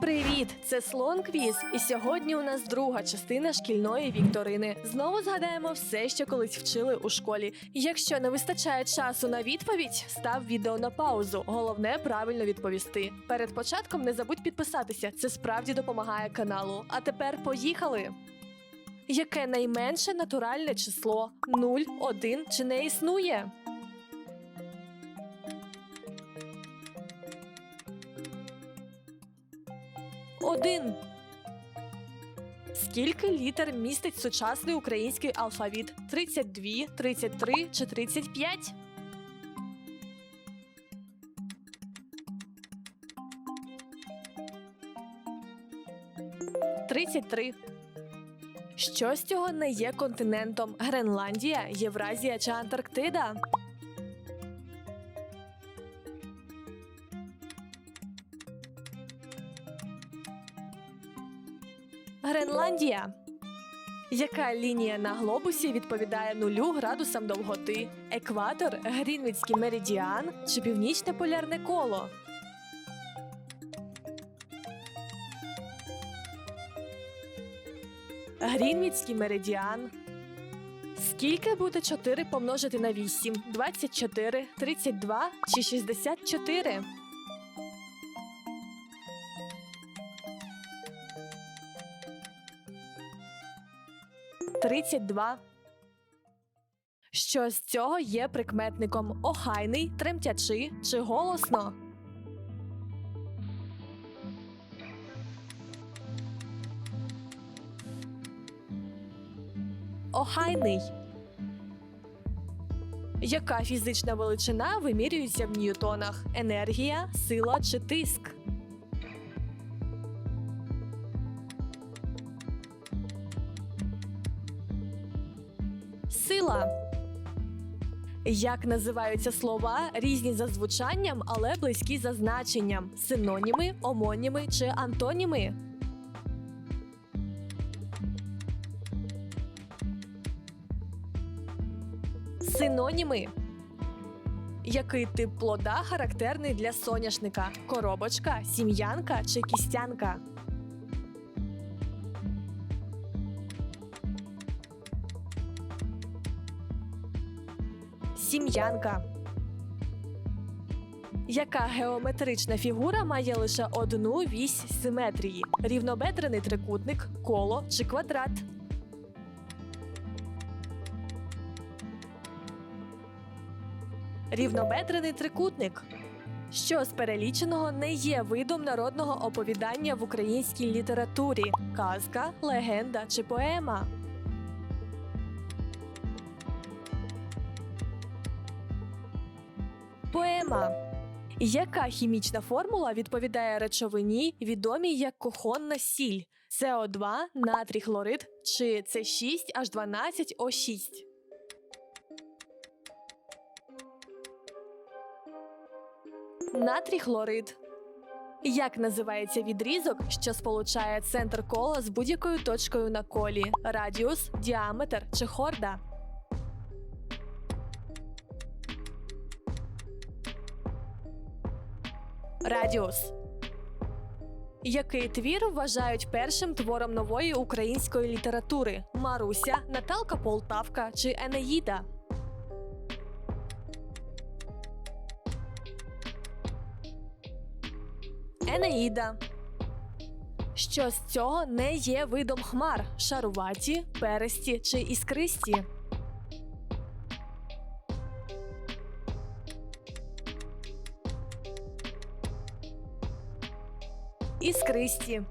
Привіт! Це Слон Квіз, і сьогодні у нас друга частина шкільної вікторини. Знову згадаємо все, що колись вчили у школі. Якщо не вистачає часу на відповідь, став відео на паузу. Головне правильно відповісти. Перед початком не забудь підписатися. Це справді допомагає каналу. А тепер поїхали. Яке найменше натуральне число? 0, 1 чи не існує? Один. Скільки літер містить сучасний український алфавіт? 32, 33 чи 35? Тридцять три. Що з цього не є континентом? Гренландія, Євразія чи Антарктида? Гренландія. Яка лінія на глобусі відповідає нулю градусам довготи? Екватор, Грінвідський меридіан чи північне полярне коло? Грінвідський меридіан. Скільки буде 4 помножити на 8? 24, 32 чи 64? Тридцять два. Що з цього є прикметником охайний, тремтячи чи голосно? Охайний. Яка фізична величина вимірюється в ньютонах? Енергія, сила чи тиск? Як називаються слова різні за звучанням, але близькі за значенням? Синоніми, омоніми чи антоніми? Синоніми. Який тип плода характерний для соняшника? Коробочка, сім'янка чи кістянка? Сім'янка. Яка геометрична фігура має лише одну вісь симетрії? Рівнобедрений трикутник, коло чи квадрат? Рівнобедрений трикутник. Що з переліченого не є видом народного оповідання в українській літературі? Казка, легенда чи поема? Поема. Яка хімічна формула відповідає речовині, відомій як кухонна сіль? СО2, натрій хлорид чи С6H12O6? Натрій хлорид. Як називається відрізок, що сполучає центр кола з будь-якою точкою на колі? Радіус, діаметр чи хорда? Радіус. Який твір вважають першим твором нової української літератури? Маруся, Наталка Полтавка чи Енеїда? Енеїда. Що з цього не є видом хмар? Шаруваті, пересті чи іскристі? Іскристі.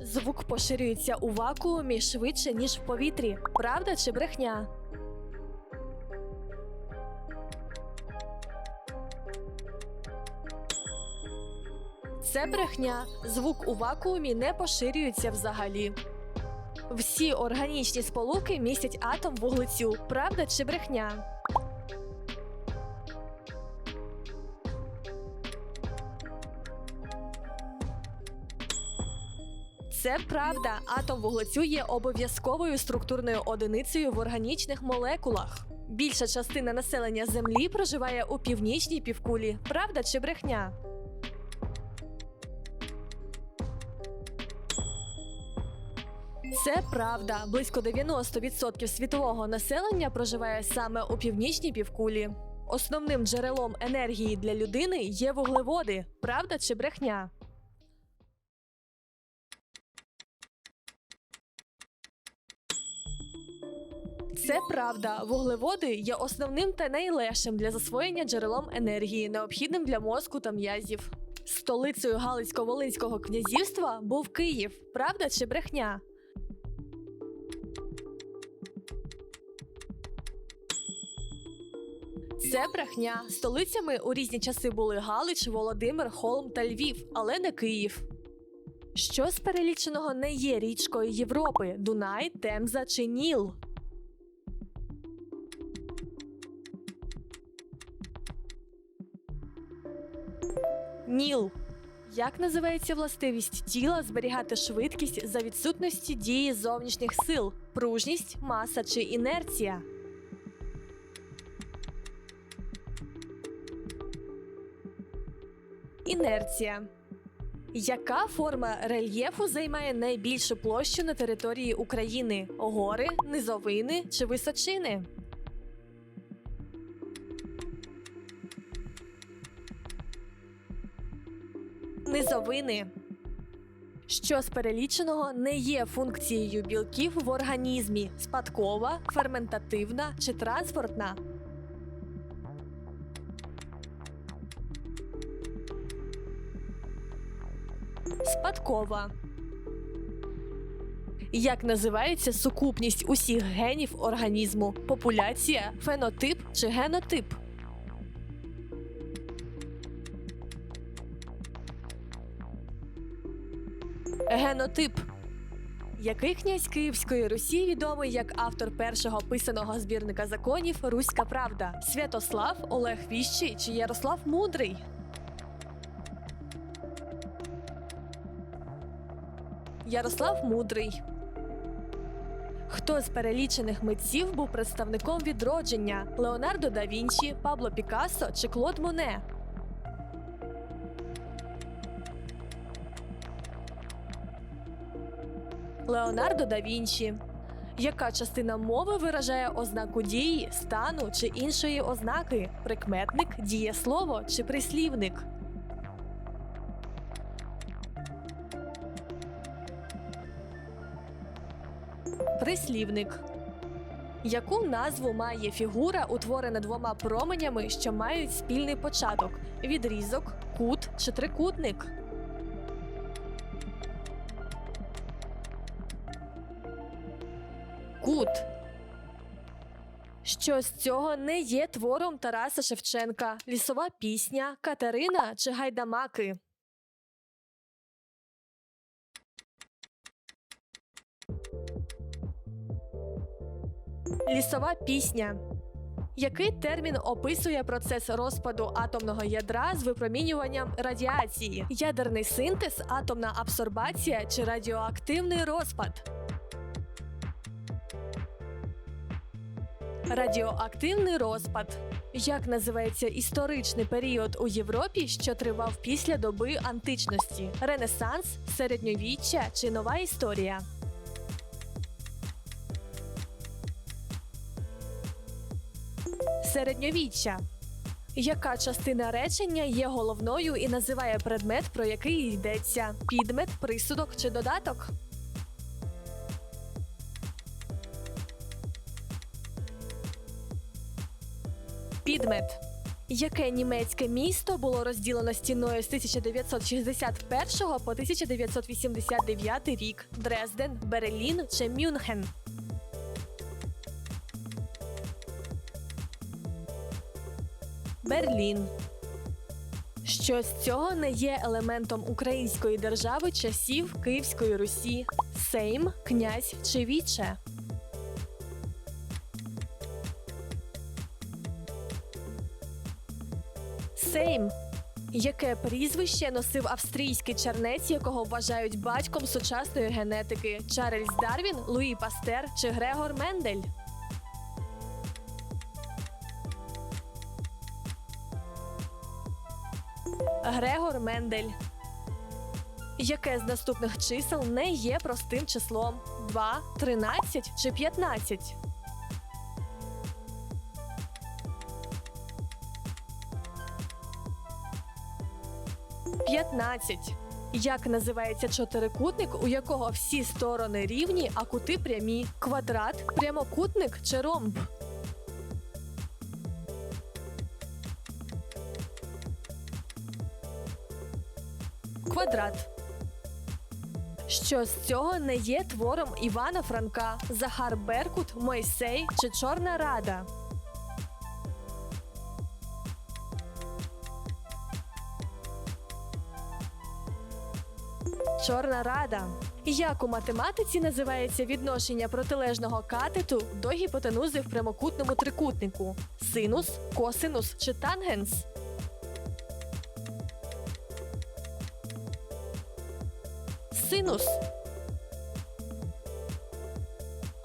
Звук поширюється у вакуумі швидше, ніж в повітрі. Правда чи брехня? Це брехня. Звук у вакуумі не поширюється взагалі. Всі органічні сполуки містять атом вуглецю. Правда чи брехня? Це правда. Атом вуглецю є обов'язковою структурною одиницею в органічних молекулах. Більша частина населення Землі проживає у північній півкулі. Правда чи брехня? Це правда. Близько 90% світового населення проживає саме у північній півкулі. Основним джерелом енергії для людини є вуглеводи. Правда чи брехня? Це правда. Вуглеводи є основним та найлегшим для засвоєння джерелом енергії, необхідним для мозку та м'язів. Столицею Галицько-Волинського князівства був Київ. Правда чи брехня? Це брехня. Столицями у різні часи були Галич, Володимир, Холм та Львів, але не Київ. Що з переліченого не є річкою Європи: Дунай, Темза чи Ніл? Ніл. Як називається властивість тіла зберігати швидкість за відсутності дії зовнішніх сил, пружність, маса чи інерція? Інерція. Яка форма рельєфу займає найбільшу площу на території України? Гори, низовини чи височини? Низовини. Що з переліченого не є функцією білків в організмі: спадкова, ферментативна чи транспортна? Спадкова. Як називається сукупність усіх генів організму? Популяція, фенотип чи генотип? Генотип. Який князь Київської Русі відомий як автор першого писаного збірника законів Руська Правда? Святослав, Олег Віщий чи Ярослав Мудрий? Ярослав Мудрий. Хто з перелічених митців був представником відродження? Леонардо да Вінчі, Пабло Пікассо чи Клод Моне? Леонардо да Вінчі. Яка частина мови виражає ознаку дії, стану чи іншої ознаки? Прикметник, дієслово чи прислівник? Прислівник. Яку назву має фігура, утворена двома променями, що мають спільний початок? Відрізок, кут чи трикутник? Кут. Що з цього не є твором Тараса Шевченка, лісова пісня, Катерина чи гайдамаки? Лісова пісня. Який термін описує процес розпаду атомного ядра з випромінюванням радіації? Ядерний синтез, атомна абсорбація чи радіоактивний розпад? Радіоактивний розпад. Як називається історичний період у Європі, що тривав після доби античності? Ренесанс, середньовіччя чи нова історія? Середньовіччя. Яка частина речення є головною і називає предмет, про який йдеться? Підмет, присудок чи додаток? Підмет. Яке німецьке місто було розділено стіною з 1961 по 1989 рік? Дрезден, Берлін чи Мюнхен? Берлін. Що з цього не є елементом української держави часів Київської Русі? Сейм, князь чи віче? Сейм. Яке прізвище носив австрійський чернець, якого вважають батьком сучасної генетики? Чарльз Дарвін, Луї Пастер чи Грегор Мендель? Грегор Мендель. Яке з наступних чисел не є простим числом? 2, 13 чи 15? П'ятнадцять. Як називається чотирикутник, у якого всі сторони рівні, а кути прямі? Квадрат, прямокутник чи ромб? Квадрат. Що з цього не є твором Івана Франка, Захар Беркут, Мойсей чи Чорна Рада? Чорна рада. Як у математиці називається відношення протилежного катету до гіпотенузи в прямокутному трикутнику? Синус, косинус чи тангенс? Синус.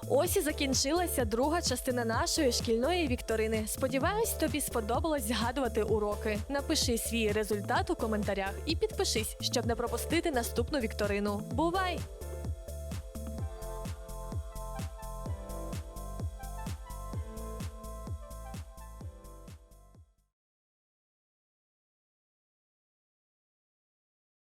Ось і закінчилася друга частина нашої шкільної вікторини. Сподіваюсь, тобі сподобалось згадувати уроки. Напиши свій результат у коментарях і підпишись, щоб не пропустити наступну вікторину. Бувай!